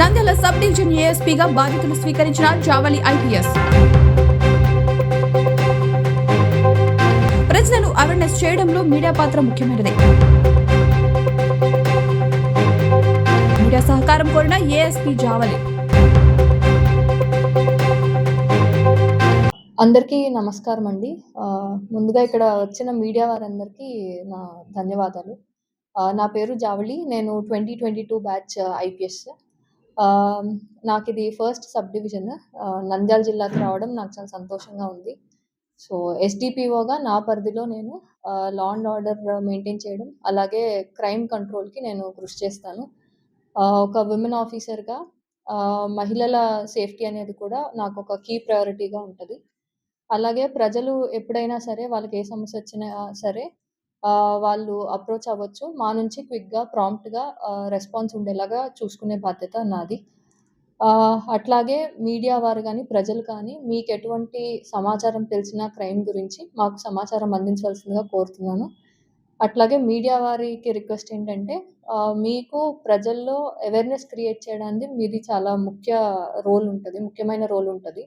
Nandyal sub division ఏఎస్పీగా బాధ్యతలు స్వీకరించిన జావలి ఐపీఎస్. ప్రజలను అవేర్నెస్ చేయడంలో మీడియా పాత్ర ముఖ్యమైనది. మీడియా సహకారం కోరిన ఏఎస్పీ జావలి. అందరికీ నమస్కారం అండి. ముందుగా ఇక్కడ వచ్చిన మీడియా వారందరికీ నా ధన్యవాదాలు. నా పేరు జావళి నేను twenty twenty two batch IPS. నాకు ఇది ఫస్ట్ సబ్ డివిజన్ నంద్యాల జిల్లాకి రావడం నాకు చాలా సంతోషంగా ఉంది. సో ఎస్డిపిఓగా నా పరిధిలో నేను లా అండ్ ఆర్డర్ మెయింటైన్ చేయడం అలాగే క్రైమ్ కంట్రోల్కి నేను కృషి చేస్తాను. ఒక విమెన్ ఆఫీసర్గా మహిళల సేఫ్టీ అనేది కూడా నాకు ఒక కీ ప్రయారిటీగా ఉంటుంది. అలాగే ప్రజలు ఎప్పుడైనా సరే వాళ్ళకి ఏ సమస్య వచ్చినా సరే వాళ్ళు అప్రోచ్ అవ్వచ్చు. మా నుంచి క్విక్గా ప్రాంప్ట్గా రెస్పాన్స్ ఉండేలాగా చూసుకునే బాధ్యత నాది. అట్లాగే మీడియా వారు కానీ ప్రజలు కానీ మీకు ఎటువంటి సమాచారం తెలిసిన క్రైమ్ గురించి మాకు సమాచారం అందించవలసిందిగా కోరుతున్నాను. అట్లాగే మీడియా వారికి రిక్వెస్ట్ ఏంటంటే మీకు ప్రజల్లో అవేర్నెస్ క్రియేట్ చేయడానికి మీది చాలా ముఖ్య రోల్ ఉంటుంది ముఖ్యమైన రోల్ ఉంటుంది.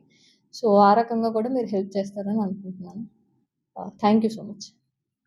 సో ఆ రకంగా కూడా మీరు హెల్ప్ చేస్తారని అనుకుంటున్నాను. Thank you so much